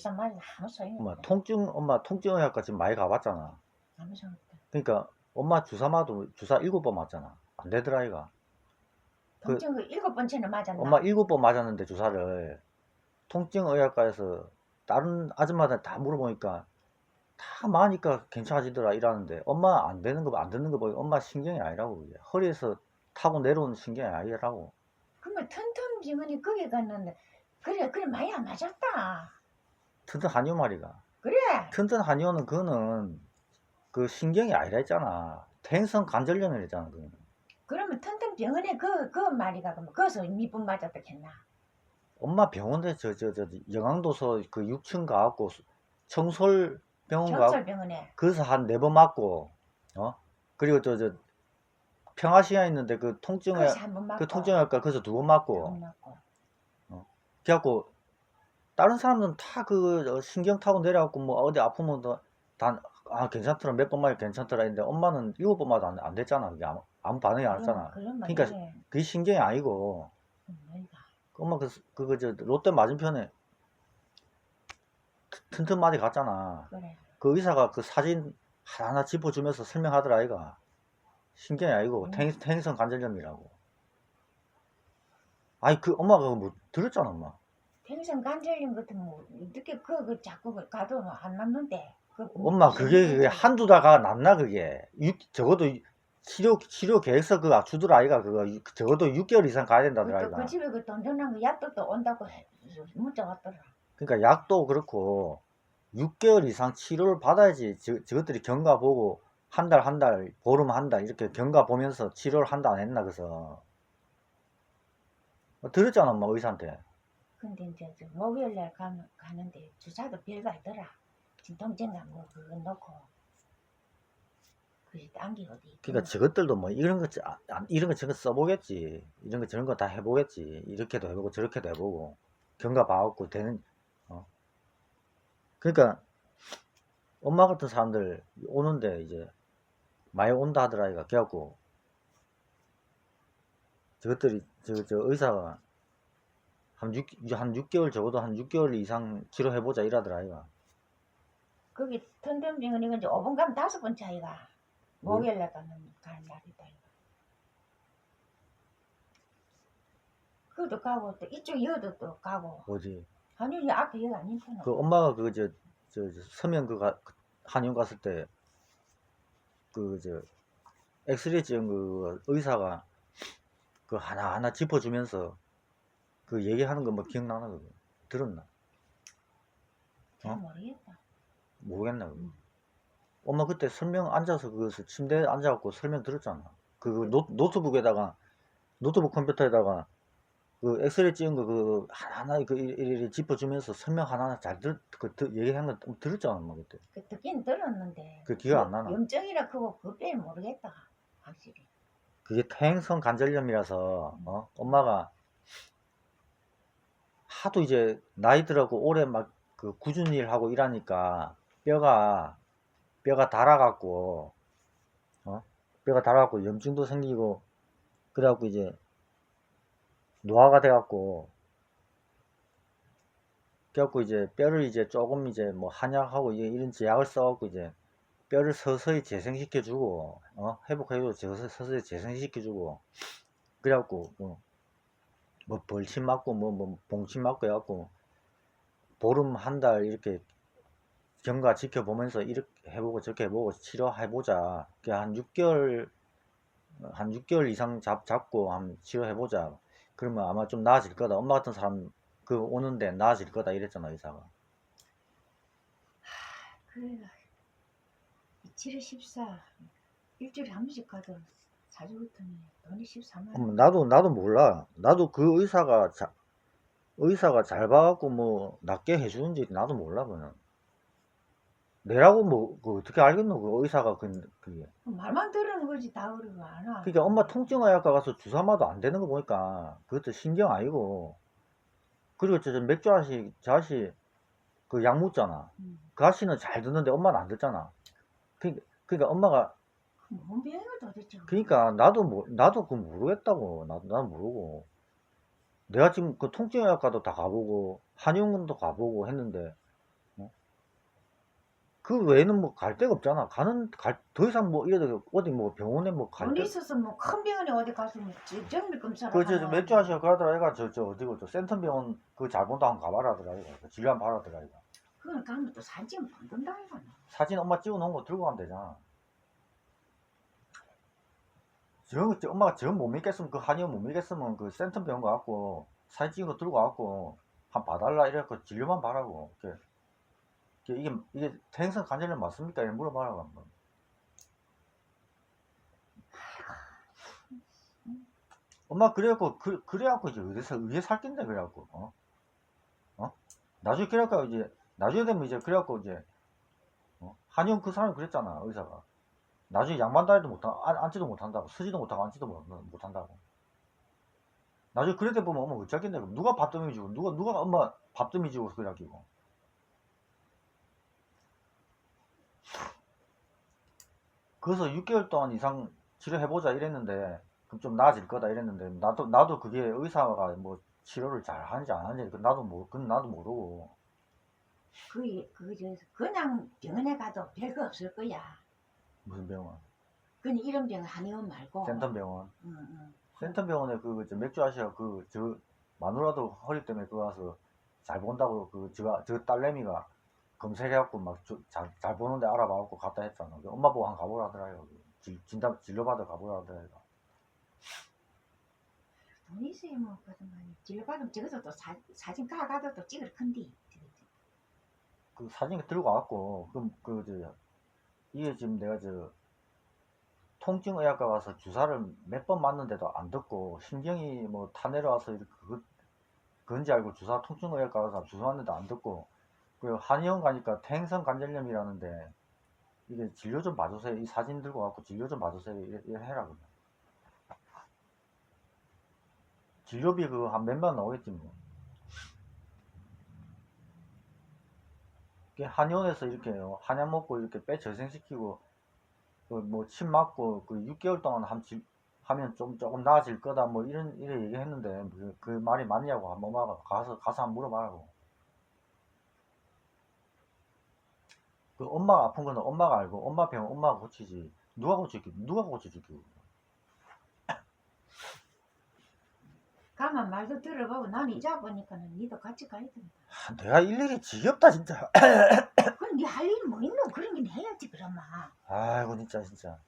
주사 맞아 아무 소용이 엄마. 통증 엄마 통증의학과 지금 많이 가봤잖아. 아무 소용 없다. 그러니까 엄마 주사 맞도 주사 일곱 번 맞잖아. 안 되더라 이가. 그- 통증 그 일곱 번째는 맞았나? 엄마 일곱 번 맞았는데 주사를 통증의학과에서 다른 아줌마들 다 물어보니까 다 맞으니까 괜찮아지더라 이러는데 엄마 안 되는 거 안 듣는 거 보니 엄마 신경이 아니라고 그게. 허리에서 타고 내려오는 신경이 아니라고. 그러면 튼튼 병원이 거기 갔는데 그래 그래 많이 안 맞았다. 튼튼 한요 말이가. 그래 튼튼 한요는 그거는 그 신경이 아니라 했잖아. 태행성 관절염이라 했잖아 그거는. 그러면 튼튼 병원에 그 그 말이가 그러면 거기서 미분 맞았다 했나? 엄마 병원에 저 저 저 영암도서 그 6층 가갖고 청솔 병원 가고 경찰병원에 거기서 한 네 번 맞고 어 그리고 저 저 평화시야 있는데 그 통증에 거기서 한번 맞고 그 통증외과 거기서 두 번 맞고 두번 맞고 그래갖고 다른 사람들은 다 그 신경 타고 내려갖고 뭐 어디 아프면 다아 괜찮더라. 몇번 맞아 괜찮더라 했는데 엄마는 일곱 번 맞아 안, 안 됐잖아. 그게 아무, 아무 반응이 안 했잖아. 그러니까. 그게 신경이 아니고. 뭐이가. 엄마 그 그거 저 롯데 맞은편에 튼튼마디 갔잖아. 그래. 그 의사가 그 사진 하나하나 짚어주면서 설명하더라 아이가. 신경이 아니고 음. 탱, 탱성 관절염이라고. 아니 그 엄마가 뭐 들었잖아 엄마 평생 관절염 같은 거 어떻게 그, 그 자꾸 그 가도 안 맞는데. 그 엄마 무슨 그게 그게? 한두 달가 낫나 그게? 육, 적어도 치료 치료 계획서 그거 주더라 아이가 그거 유- 적어도 6개월 이상 가야 된다더라 그, 아이가. 그 집에 그 돈전한 거 약도 또 온다고 해, 문자 왔더라. 그러니까 약도 그렇고 6개월 이상 치료를 받아야지 저, 저것들이 경과 보고 한 달 한 달 보름 한 달 이렇게 경과 보면서 치료를 한다 안 했나 그래서. 어, 들었잖아 엄마 의사한테 근데 이제 저 목요일 날 가면, 가는데 주사도 별거 아니더라. 진통제 나 뭐 그거 넣고. 그게 딴게 어디. 그러니까 저것들도 뭐 이런 거 저- 아, 안- 이런 거 저런 거 써보겠지. 이런 거 저런 거 다 해보겠지. 이렇게도 해보고 저렇게도 해보고. 경과 봐갖고 되는 어. 그러니까 엄마 같은 사람들 오는데 이제 많이 온다 하더라 이가 그래갖고 저것들이 저, 저 의사가 한 6, 한 6개월 적어도 한 6개월 이상 치료 해보자 이러더라 이가 거기 튼튼병원이 이제 5분 가면 다섯 번 차이가 뭐? 목요일 날 가면 가는 날이다 이거. 그것도 가고 또 이쪽 여도 또 가고 뭐지 아니 이 앞에 여기 안 있잖아 그 엄마가 그저저 서면 그 가- 그 한의원 갔을 때 그 저 엑스레이 찍은 그 의사가 그 하나 하나 짚어주면서 그 얘기하는 거 뭐 기억나나 그거 들었나 잘 어? 모르겠다 모르겠나 그거 음. 엄마 그때 설명 앉아서 그것을 침대에 앉아갖고 설명 들었잖아 그 노, 노트북에다가 노트북 컴퓨터에다가 그 엑스레이 찍은 거 그 하나하나 그 일일이 짚어주면서 설명 하나하나 잘 들, 그 들- 얘기하는 거 들었잖아 엄마 그때 그 듣긴 들었는데 그 기억 안 나나? 염증이라 그거 그빼 모르겠다 확실히 그게 퇴행성 관절염이라서 어? 엄마가 하도 이제 나이 들하고 오래 막 그 굳은 일 하고 일하니까 뼈가 뼈가 닳아갖고 어? 뼈가 닳아갖고 염증도 생기고 그래갖고 이제 노화가 돼갖고 그래갖고 이제 뼈를 이제 조금 이제 뭐 한약하고 이런 제약을 써갖고 이제 뼈를 서서히 재생시켜주고 어 회복해주고 저- 서서히 재생시켜주고 그래갖고 뭐, 뭐 벌침 맞고 뭐 뭐 봉침 맞고 해갖고 보름 한 달 이렇게 경과 지켜보면서 이렇게 해보고 저렇게 해보고 치료해보자. 그한 6개월 한 6개월 이상 잡, 잡고 한번 치료해보자. 그러면 아마 좀 나아질 거다. 엄마 같은 사람 그 오는데 나아질 거다 이랬잖아 의사가. 그래가 치료 14 일주일에 한 번씩 가도 사주부터니 돈이 14만 음, 원 나도 나도 몰라. 나도 그 의사가 자, 의사가 잘 봐갖고 뭐 낫게 해주는지 나도 몰라 그는. 내라고 뭐 그 어떻게 알겠노 그 의사가 그 그게. 말만 들은 거지 다 그러고 안 와. 그러니까 엄마 통증의학과 가서 주사 맞도 안 되는 거 보니까 그것도 신경 아니고. 그리고 저, 저 맥주 아저씨 저 아저씨 그 약 묻잖아. 음. 그 아저씨는 잘 듣는데 엄마는 안 듣잖아. 그러니까, 그러니까 엄마가 뭔 병이야 도대체 그러니까 나도 모, 나도 그 모르겠다고. 나도 난 모르고. 내가 지금 그 통증의학과도 다 가보고 한의원도 가보고 했는데 그 외에는 뭐 갈 데가 없잖아. 가는 갈 더 이상 뭐 이래도 어디 뭐 병원에 뭐갈돈 데. 있어서 뭐 큰 병원에 어디 가서 뭐 지- 정밀 검사를 그저 맥주 하시고 그러더라. 이가 저 저 어디고 저 센터병원 그 잘 본다 한번 가봐라 하더라 이가. 그 질환 봐라 하더라 이가. 그걸 가면 또 사진 본다 이거는. 사진 엄마 찍어놓은 거 들고 가면 되잖아. 저, 저 엄마가 저 못 믿겠으면 그 한의원 못 믿겠으면 그 센터 병원 가갖고 사진 찍은 거 들고 가갖고 한 봐달라 이래갖고 진료만. 이렇게. 이게 이게, 태행성 관절염 맞습니까? 이렇게 물어봐라고 한번. 엄마 그래갖고 그, 그래갖고 이제 의사 의에 살낀다 그래갖고 어? 어? 나중에 그래갖고 이제 나중에 되면 이제 그래갖고 이제 어? 한의원 그 사람이 그랬잖아 의사가 나중에 양반 다리도 못하 안, 앉지도 못한다고 서지도 못하고 앉지도 못, 못한다고. 나중에 때 보면 엄마 어쩌겠네. 그럼 누가 밥더미 주고 누가 누가 엄마 밥더미 주고 그래가지고. 그래서 6개월 동안 이상 치료해보자 이랬는데 그럼 좀 나아질 거다 이랬는데 나도 나도 그게 의사가 뭐 치료를 잘 하는지 안 하는지 그 나도 모 그건 나도 모르고. 그, 그, 저, 그냥 병원에 가도 별거 없을 거야. 무슨 병원 그냥 이런 병 한의원 말고. 센텀병원 응, 응. 센텀병원에 그 저 맥주 아시아 그 저 마누라도 허리 때문에 그거 가서 잘 본다고 그 저가 저 딸내미가 검색해갖고 막잘 잘 보는데 알아봐갖고 갔다 했잖아. 그 엄마 보고 한 가보라 하더라요. 진- 진단 진료 받아 가보라 하더라요. 돈 있어야 뭐, 그동안 진료 받으면 저기서 또 사, 사진 가가도 또 찍을 건디. 그 사진 들고 와갖고 그럼 그저 이게 지금 내가 저 통증의학과 가서 주사를 몇 번 맞는데도 안 듣고 신경이 뭐 타내려와서 그 그건지 알고 주사 통증의학과 가서 주사 맞는데 안 듣고 그 한의원 가니까 태행성 관절염이라는데 이게 진료 좀 봐주세요. 이 사진 들고 와갖고 진료 좀 봐주세요. 이래, 이래 해라 그냥 진료비 그 한 몇만 나오겠지 뭐 이게 한의원에서 이렇게 요 한약 먹고 이렇게 뼈 재생시키고 그 뭐 침 맞고 그 6개월 동안 함 지- 하면 좀 조금 나아질 거다 뭐 이런 이래 얘기했는데 그, 그 말이 맞냐고 한번 봐 가서 가서 한번 물어봐라고. 그 엄마가 아픈 거는 엄마가 알고 엄마 병 엄마가 고치지. 누가 고치기 누가 고쳐주기 가만 말도 들어보고 난 이자 보니까는 니도 같이 가야 된다. 아, 내가 일일이 지겹다 진짜 그럼 니할 일뭐 있노? 그런 게 해야지 그러면. 아이고 진짜 진짜